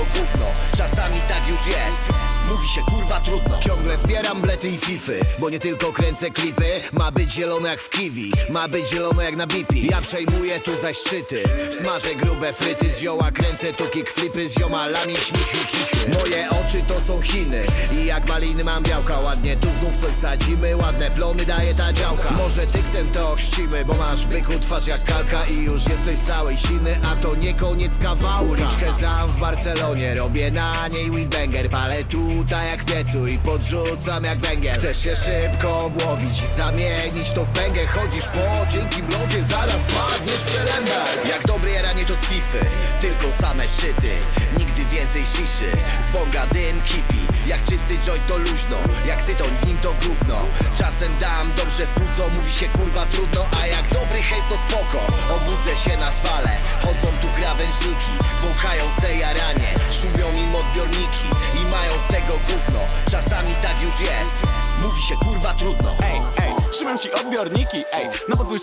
tego gówno. Czasami tak już jest. Mówi się kurwa trudno. Ciągle zbieram blety i fify Bo nie tylko kręcę klipy. Ma być zielone jak w kiwi Ma być zielone jak na bipi. Ja przejmuję tu zaś szczyty. Smażę grube fryty z zioła Kręcę tu kickflipy z ziomalami Śmichy, chichy. Moje oczy to są Chiny I jak maliny mam białka. Ładnie tu znów coś sadzimy Ładne plony daje ta działka. Może tyksem to ochrzcimy Bo masz byku twarz jak kalka I już jesteś całej siny A to nie koniec kawałka. Uliczkę znam Barcelonie Robię na niej windbanger Palę tutaj jak piecu I podrzucam jak węgiel. Chcesz się szybko obłowić Zamienić to w pęgę Chodzisz po cienkim lodzie Zaraz padniesz w przelębę Jak dobre jaranie to z fify Tylko same szczyty Nigdy więcej shiszy Z bonga dym kipi. Jak czysty joint to luźno Jak tytoń w nim to gówno. Czasem dam dobrze w płuco Mówi się kurwa trudno A jak Wąchają se jaranie Szumią im odbiorniki I mają z tego gówno. Czasami tak już jest. Mówi się kurwa trudno. Ej, ej, trzymam ci odbiorniki, ej. Bo twój